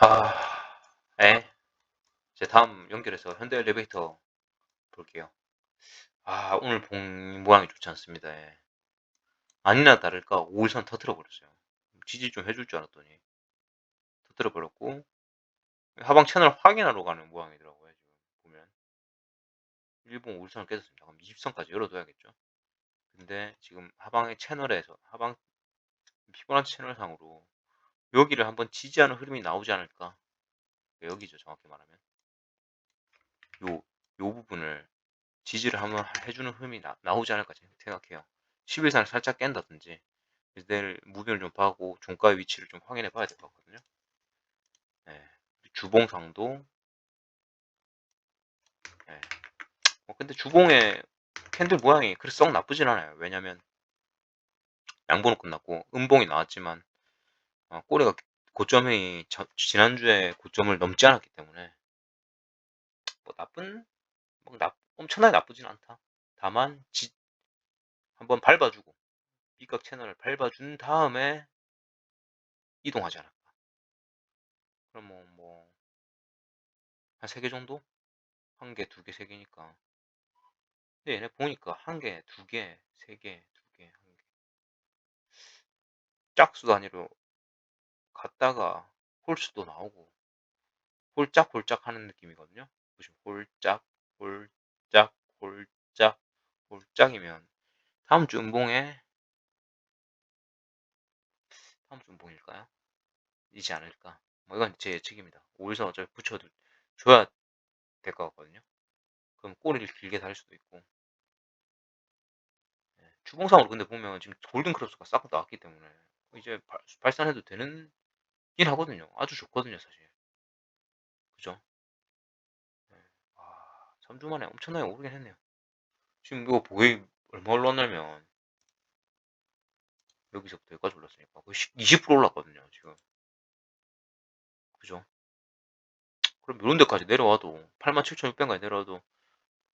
아, 예. 이제 다음 연결해서 현대 엘리베이터 볼게요. 아, 오늘 봉 모양이 좋지 않습니다. 예. 아니나 다를까 5일선 터트려 버렸어요. 지지 좀 해줄 줄 알았더니 터트려 버렸고 하방 채널 확인하러 가는 모양이더라고요. 지금 보면 일본 5일선을 깨졌습니다. 그럼 20선까지 열어둬야겠죠. 근데 지금 하방의 채널에서 하방 피보나치 채널상으로 여기를 한번 지지하는 흐름이 나오지 않을까? 여기죠, 정확히 말하면. 요, 요 부분을 지지를 한번 해주는 흐름이 나, 나오지 않을까 생각해요. 11선을 살짝 깬다든지 내일 무빙을 좀 봐고 종가의 위치를 좀 확인해 봐야 될 것 같거든요. 네. 주봉상도 네. 어, 근데 주봉의 캔들 모양이 그렇게 썩 나쁘진 않아요. 왜냐면 양봉은 끝났고 음봉이 나왔지만 어, 꼬리가 고점이 저, 지난주에 고점을 넘지 않았기 때문에 뭐 나쁜 뭐 나, 엄청나게 나쁘진 않다. 다만 지, 한번 밟아주고 B각 채널을 밟아준 다음에 이동하지 않을까. 그럼 뭐, 뭐, 한 세 개 정도? 한 개, 두 개, 세 개니까. 근데 얘네 보니까 한 개, 두 개, 세 개, 두 개, 한 개. 짝수 단위로 갔다가 홀수도 나오고, 홀짝홀짝 하는 느낌이거든요. 보시면 홀짝, 홀짝, 홀짝, 홀짝이면 다음 주 음봉에 다음 주 음봉일까요? 이지 않을까? 뭐 이건 제 예측입니다. 5일선 어차피 붙여도 줘야 될 것 같거든요. 그럼 꼬리를 길게 달 수도 있고. 네. 주봉상으로 근데 보면 지금 골든 크로스가 싹 나왔기 때문에 이제 발, 발산해도 되는 긴 하거든요. 아주 좋거든요, 사실. 그죠? 네. 와, 3주 만에 엄청나게 오르긴 했네요. 지금 이거 보이 얼마 올랐냐면 여기서부터 여기까지 올랐으니까 거의 20% 올랐거든요, 지금. 그죠? 그럼 이런 데까지 내려와도 87,600까지 내려와도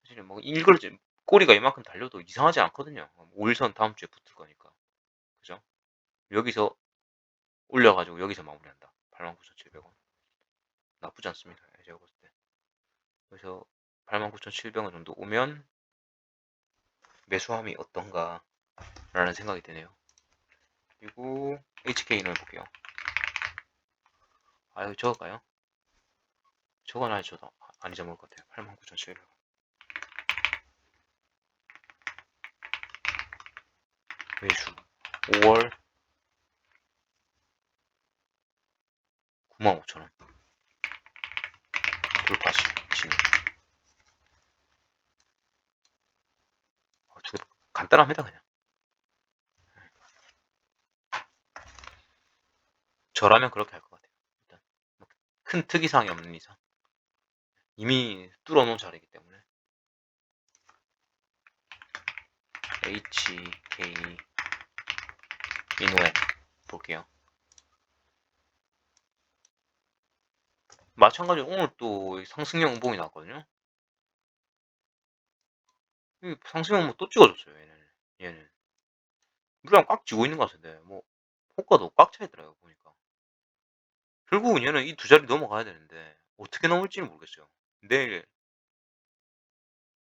사실 뭐 일걸 꼬리가 이만큼 달려도 이상하지 않거든요. 5일선 다음 주에 붙을 거니까. 그죠? 여기서 올려가지고 여기서 마무리한다. 89,700원. 나쁘지 않습니다. 제가 봤을 때. 그래서 89,700원 정도 오면 매수함이 어떤가 라는 생각이 드네요. 그리고 HK는 볼게요. 아유 저거까요? 저건 아니 저도 안 잊어먹을 것 같아요. 89,700원. 매수 5월 95,000원. 돌파시 진입 어, 간단합니다 그냥. 저라면 그렇게 할 것 같아요 일단. 뭐큰 특이사항이 없는 이상. 이미 뚫어놓은 자리이기 때문에. HK 인후에 볼게요. 마찬가지로 오늘 또 상승형 음봉이 나왔거든요. 상승형 음봉 또 찍어줬어요. 얘는. 얘는. 물량 꽉 쥐고 있는 것 같은데 뭐 호가도 꽉 차 있더라고요. 보니까. 결국은 얘는 이 두 자리 넘어가야 되는데 어떻게 넘을지는 모르겠어요. 내일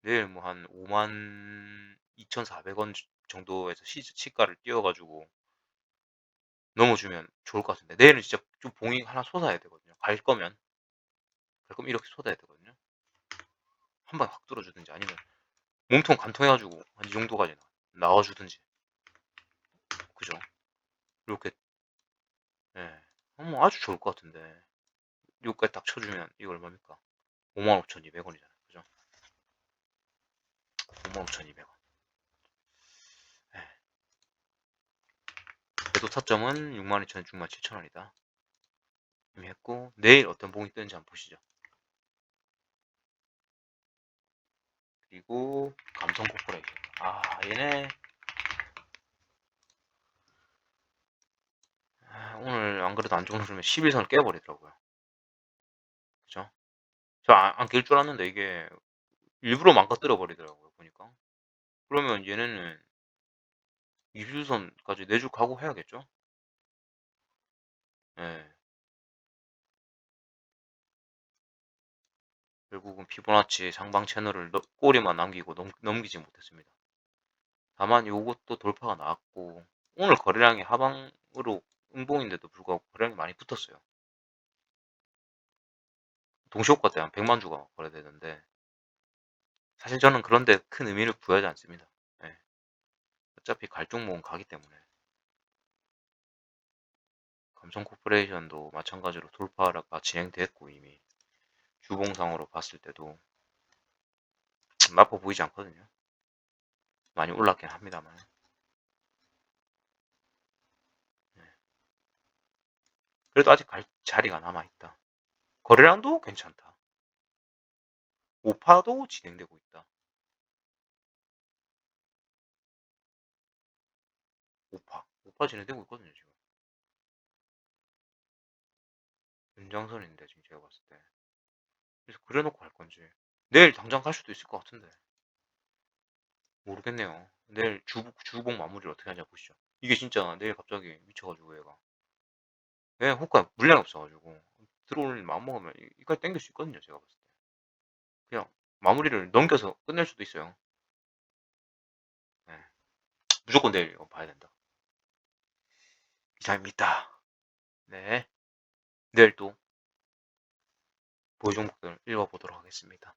내일 뭐 한 5만 2,400원 정도에서 시, 시가를 띄워가지고 넘어주면 좋을 것 같은데 내일은 진짜 좀 봉이 하나 쏟아야 되거든요. 갈 거면 갈 거면 이렇게 쏟아야 되거든요. 한 방에 확 뚫어주든지 아니면 몸통 간통해가지고 한 이 정도까지 나와주든지 그죠? 이렇게 예, 네. 뭐 아주 좋을 것 같은데 여기까지 딱 쳐주면 이거 얼마입니까? 55,200원이잖아요. 그죠? 55,200원. 매도 타점은 62,000원, 67,000원이다. 이미 했고 내일 어떤 봉이 뜨는지 한번 보시죠. 그리고 감성 코퍼레이션. 아 얘네 아, 오늘 안 그래도 안 좋은 흐름에 11선을 깨버리더라고요. 그죠? 저안 깰줄 알았는데 이게 일부러 망가뜨려 버리더라고요. 보니까. 그러면 얘네는 21선까지 내주 각오해야겠죠? 예. 결국은 피보나치 상방 채널을 넘- 꼬리만 남기고 넘, 넘기지 못했습니다. 다만 이것도 돌파가 나왔고 오늘 거래량이 하방으로 음봉인데도 불구하고 거래량이 많이 붙었어요. 동시효과 때 한 100만 주가 거래되는데 사실 저는 그런데 큰 의미를 부여하지 않습니다. 예. 어차피 갈 종목은 가기 때문에 삼성 코퍼레이션도 마찬가지로 돌파가 진행됐고 이미 주봉상으로 봤을 때도 나빠 보이지 않거든요. 많이 올랐긴 합니다만. 네. 그래도 아직 갈 자리가 남아있다. 거래량도 괜찮다. 오파도 진행되고 있다. 오파. 오파 진행되고 있거든요, 지금. 연장선인데, 지금 제가 봤을 때. 그래서 그래놓고 갈 건지. 내일 당장 갈 수도 있을 것 같은데. 모르겠네요. 내일 주, 주봉 마무리를 어떻게 하냐 보시죠. 이게 진짜 내일 갑자기 미쳐가지고 얘가. 예, 호가 물량이 없어가지고. 들어올 마음 먹으면 이- 이까지 땡길 수 있거든요, 제가 봤을 때. 그냥 마무리를 넘겨서 끝낼 수도 있어요. 예. 무조건 내일 이거 봐야 된다. 이상입니다. 네. 내일 또 보유 종목들 읽어보도록 하겠습니다.